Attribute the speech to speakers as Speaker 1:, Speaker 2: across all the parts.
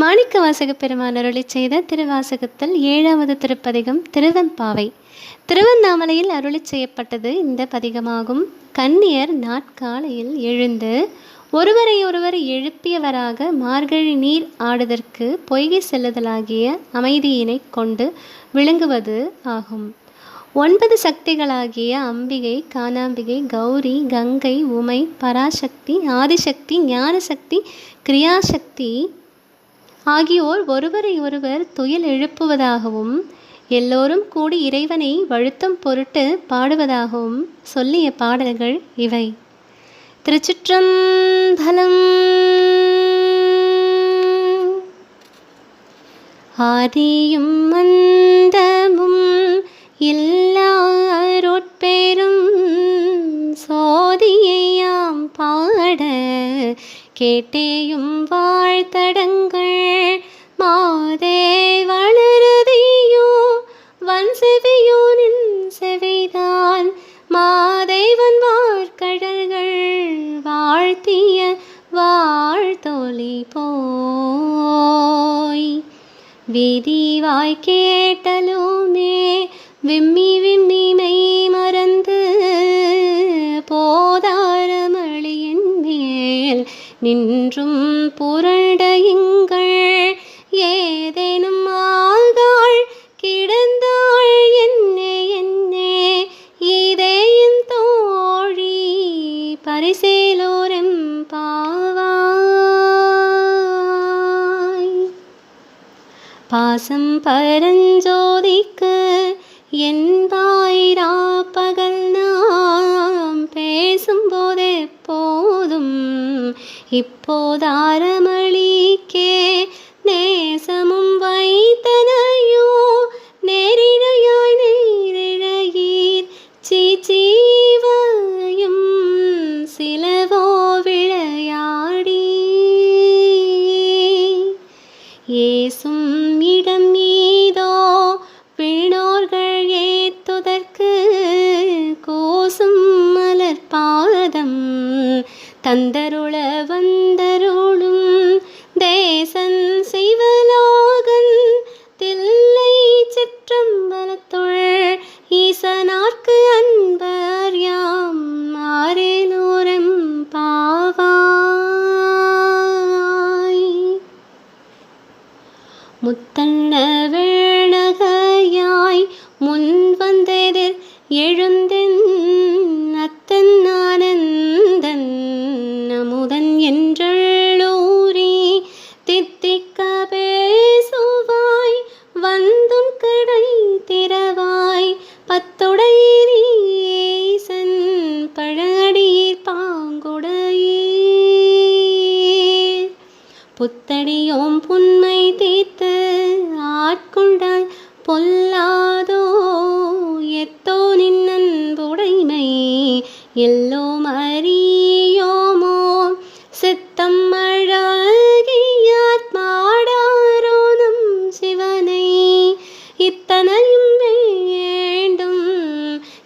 Speaker 1: மாணிக்க வாசக பெருமான் அருளி செய்த திருவாசகத்தில் ஏழாவது திருப்பதிகம் திருவெம்பாவை. திருவண்ணாமலையில் அருளி செய்யப்பட்டது இந்த பதிகமாகும். கன்னியர் நாட்காலையில் எழுந்து ஒருவரை ஒருவர் எழுப்பியவராக மார்கழி நீர் ஆடுதற்கு பொய்கை செல்லுதலாகிய அமைதியினை கொண்டு விளங்குவது ஆகும். ஒன்பது சக்திகளாகிய அம்பிகை காணாம்பிகை கௌரி கங்கை உமை பராசக்தி ஆதிசக்தி ஞானசக்தி கிரியாசக்தி ஆகியோர் ஒருவரை ஒருவர் துயில் எழுப்புவதாகவும் எல்லோரும் கூடி இறைவனை வழுத்தம் பொருட்டு பாடுவதாகவும் சொல்லிய பாடல்கள் இவை. திருச்சிற்றம்பலம் ஆதியும் மந்தமும் எல்லாரோட்பெரும் சோதியையாம் பாட கேட்டேயும் வாழ்த்தடங்கள் மாதே வளருதியோ வன் செவியோ நின் செவிதான். மாதேவன் வார்கடல்கள் வாழ்த்திய வாழ்த்தொலி போய். விதிவாய் கேட்ட பாசம் பரஞ்சோதிக்கு என்பாயிரா பகல் நாம் பேசும்போதே போதும்.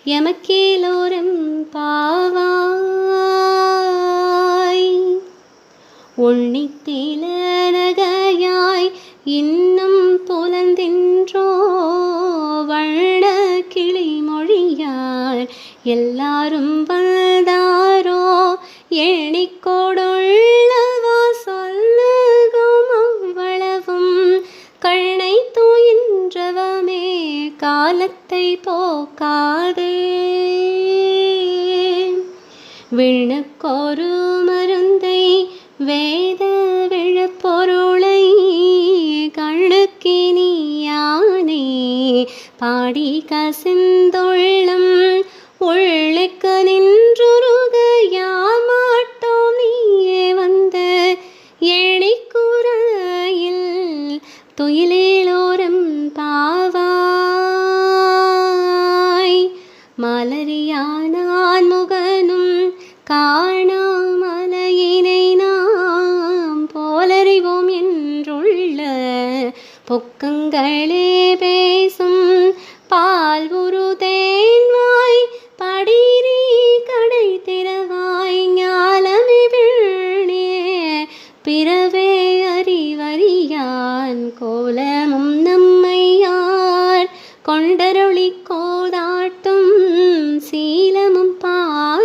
Speaker 1: எமக்கேலோரம் பாவாய். உன்னித்திலனகையாய் இன்னும் புலந்தின்றோ வண்ண கிளி மொழியார் எல்லாரும் வந்தாரோ போக்காதே விண்ணுக்கொரு மருந்தை வேத விழப்பொருளை கழுக்கினியானே. பாடி கசிந்தோ அறியானான் முகனும் காணாமலையினை நாம் போலறிவோம் என்றுள்ள பொக்கங்களே பே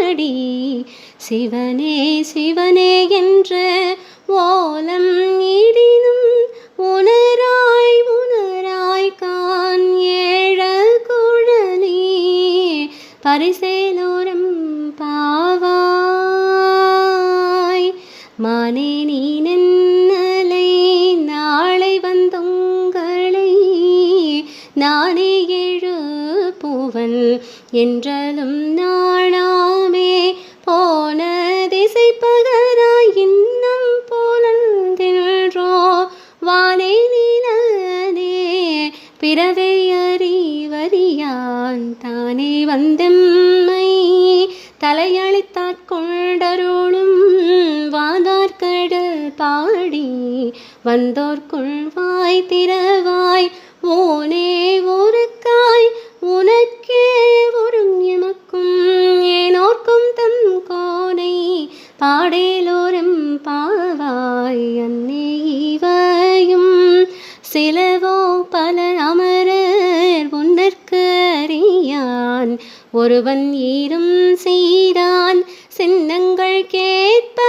Speaker 1: பாடி. சிவனே சிவனே என்று ஓலம் இடினும் உணராய் உணராய் கான் ஏழ குழலி. பரிசேலோரம் பாவாய். மானே நீ நின்னலை நாளை வந்தொங்களை நானே எழு பூவன் பிறவை அறிவறியான் தானே வந்தெம்மை. தலையளித்தாற் கொண்டருளும் வாதார்கடல் பாடி வந்தோர்க்குள் வாய் திறவாய் ஓனே ஒரு காய் உனக்கே ஒரும் எமக்கும் ஏனோர்க்கும் தம் கோனை. பாடேலோரும் பாவாய் அன்னே இவையும் சிலவோ ஒருவன் ஈரும் செய்தான் சின்னங்கள் கேட்ப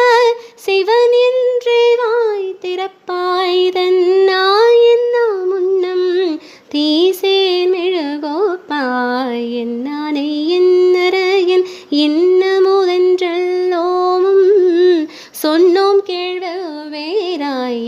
Speaker 1: சிவன் என்றே வாய் திறப்பாய் தன்னாய் என்ன முன்னம் தீசேன் மிழகோப்பாய் என்னானே என்னரையன் இன்னமுதென்றல்லோமும் சொன்னோம் கேள்வ வேறாய்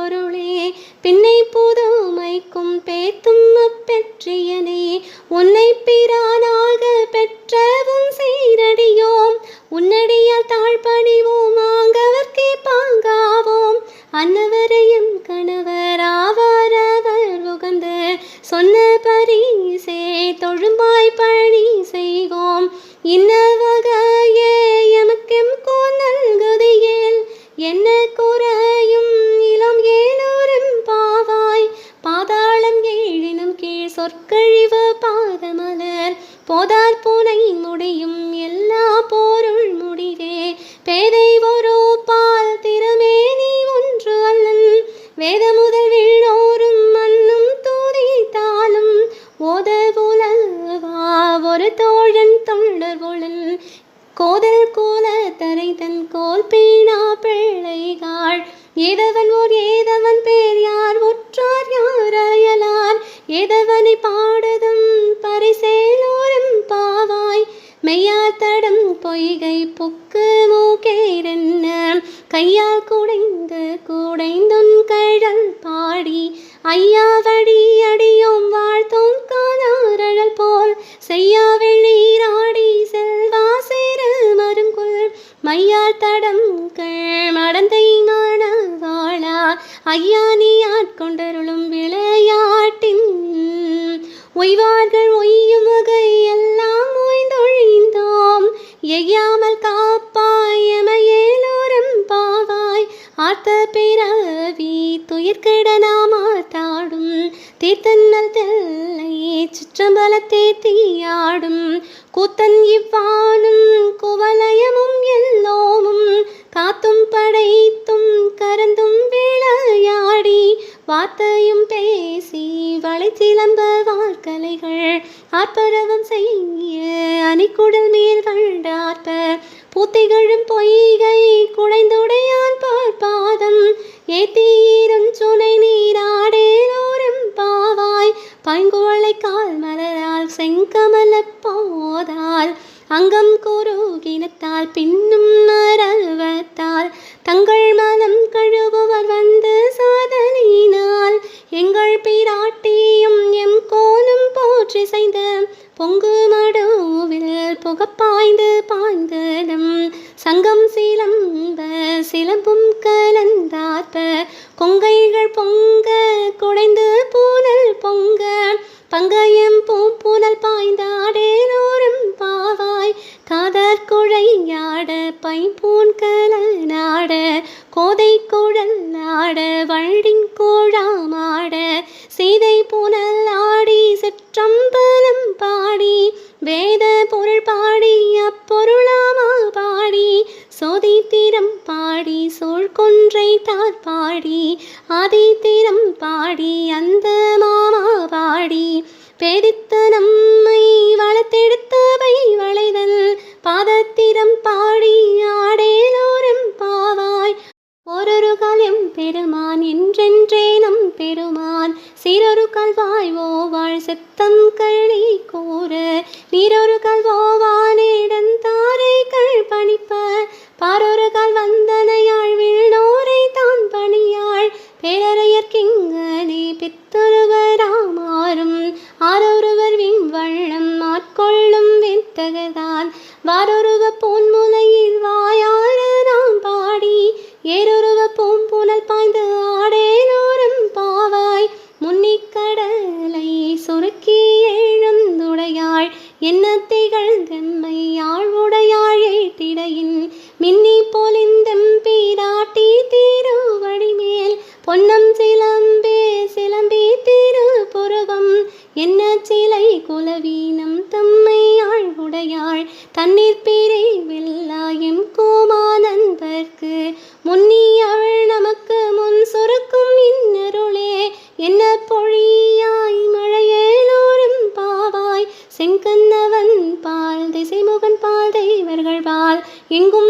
Speaker 1: പൊരുളേ சொற்கழிவு பாதமலர் போதார் பூனை முடியும் எல்லா போருள் முடிவே. பேதை ஒரு பால் திறமே நீ ஒன்று அல்லன். வேத முதல் விழோரும் மண்ணும் தூதித்தாலும் ஓத போலவா ஒரு தோழன் தொண்டர் போலன் கோதல் கோல தரை தன் கோல் பீணா பிள்ளைகாள். ஏதவன் ஓர் ஏதவன் பேர் யார்? எதவனை பாடதும் பரிசேலோரும் பாவாய் மெய்யாத்தடம் பொய்கை புக்கு மூக்கேரென்ன கையால் குடைந்து குடைந்துன் கழல் பாடி ஐயா வடி அடியோம் வாழ்த்தோம் காணாரழல் போல் செய்யா வெளிராடி செல்வா சேர மருங்குள் மையால் தடம் மடந்தை மணவாளா ஐயா நீ ஆட்கொண்டருளும் விளையா ஒய்வார்கள் ஒய்யும் வகை எல்லாம் ஓய்ந்தொழிந்தோம் எய்யாமல் காப்பாய் எமையேலோரம் பாவாய். ஆர்த்த பிறவி துயிர்கிட நாமாத்தாடும் தீர்த்தன்னல் தெல்லை சிற்றம்பலத்தே தீயாடும். கூத்தன் இவ்வானும் குவலயமும் எல்லோமும். காத்தும் படைத்தும் கரந்தும் விளையாடி வார்த்தையும் பேசி வளைச்சிலம்ப வாழ்க்கலைகள் ஆர்ப்பரவம் செய்ய அணிக்குடல் மேல் வண்டார்ப்ப பூத்திகழும் பொய்கை குழைந்துடையான் பார்ப்பாதம் ஏத்தீரும் சுனை நீராடேலோரும் பாவாய். பைங்குவளை கால் மலரால் செங்கமல போதால். அங்கம் கூறுகினத்தால் பின்னும் அரவத்தால் தங்கள் மனம் கழுவுவர் வந்து சாதனையினால் எங்கள் பிராட்டியும் எம் கோலும் போற்றி செய்த பொங்கு மடுவில் புகப்பாய்ந்து பாய்ந்ததும் சங்கம் சிலம்ப சிலம்பும் கலந்தாற்ப கொங்கைகள் பொங்க குடைந்து பூனல் பொங்க பங்க கோதை குழல் ஆட வழி कर्णी कोर என்ன திகழ்கண் கண்ணவன் பால் திசைமுகன் பால் தெய்வர்கள் பால். எங்கும்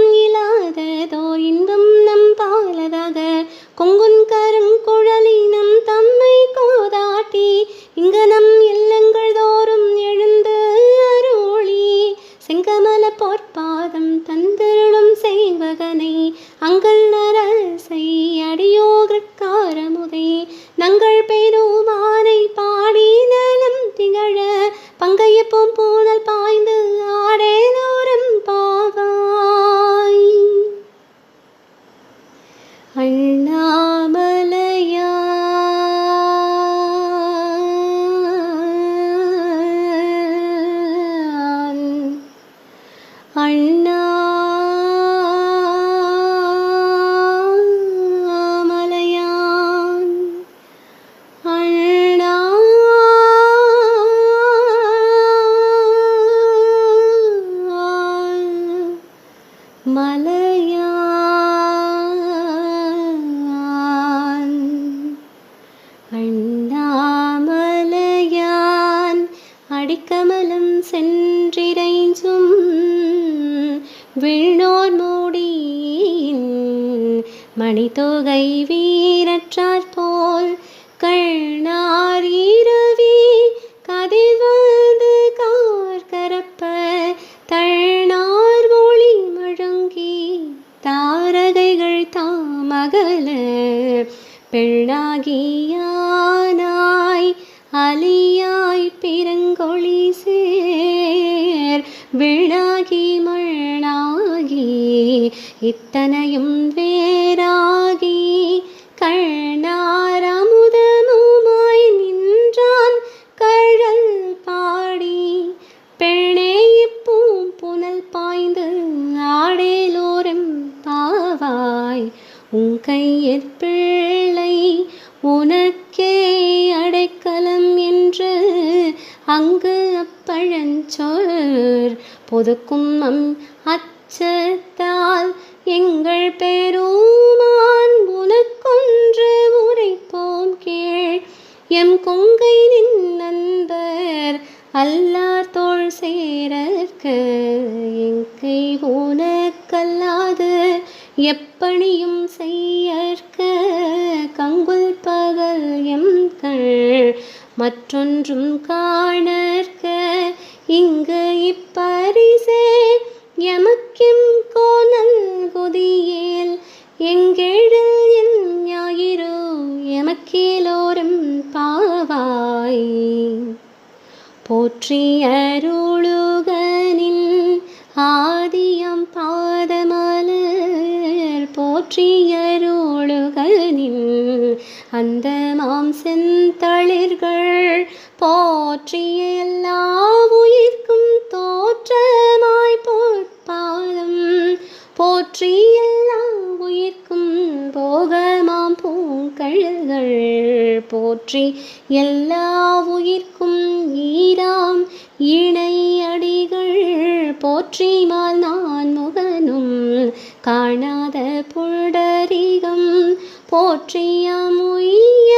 Speaker 1: மலையான் அண்ணாமலையான் அடிக்கமலம் சென்றிரைஞ்சும் விண்ணோர் மூடியின் மணித்தொகை வீ அகல பெண்ணாகியானாய் அலியாய் பிறங்கொழி சேர். விழாகி மண்ணாகி இத்தனையும் வேறா உன் கையிற் பிள்ளை உனக்கே அடைக்கலம் என்று அங்கு அப்பழஞ்சொல் பொதுக்கும் நம் அச்சத்தால் எங்கள் பெருமான் உனக்கொன்று உரைப்போம் கீழ் எம் கொங்கை நின் நண்பர் அல்லார் தோல் சேரற்கு எங்கை உனக்கல்லாது எப்பணியும் செய்யற்க கங்குல் பகல் எம் கண் மற்றொன்றும் காணற்க இங்கு இப்பரிசே எமக்கிம் கோணல் கொதியேல் எங்கெழில் ஞாயிறு எமக்கேலோரும் பாவாய். போற்றி அருளுகனில் ஆ பாதமலர் போற்றி அந்த மாம் செந்தளிர்கள் போற்றி எல்லா உயிர்க்கும் தோற்றமாய் பொற்பாதம். போற்றி எல்லா உயிர்க்கும் போகமாம் பூங்கழல்கள் போற்றி எல்லா உயிர்க்கும் ஈராம் இணையடிகள். போற்றி மால் நான் முக காணாத புடரிகம் போற்றிய உய்ய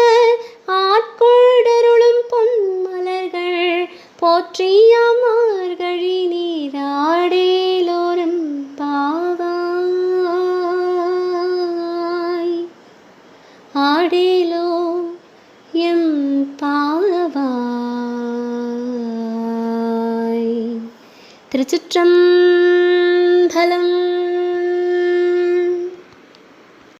Speaker 1: ஆட்கொண்டருளும் பொன்மலர்கள் போற்றிய மார்கழி நீராடேலோரும் பாவாய். ஆடேலோ எம் பாவாய். திருச்சிற்றம்பலம்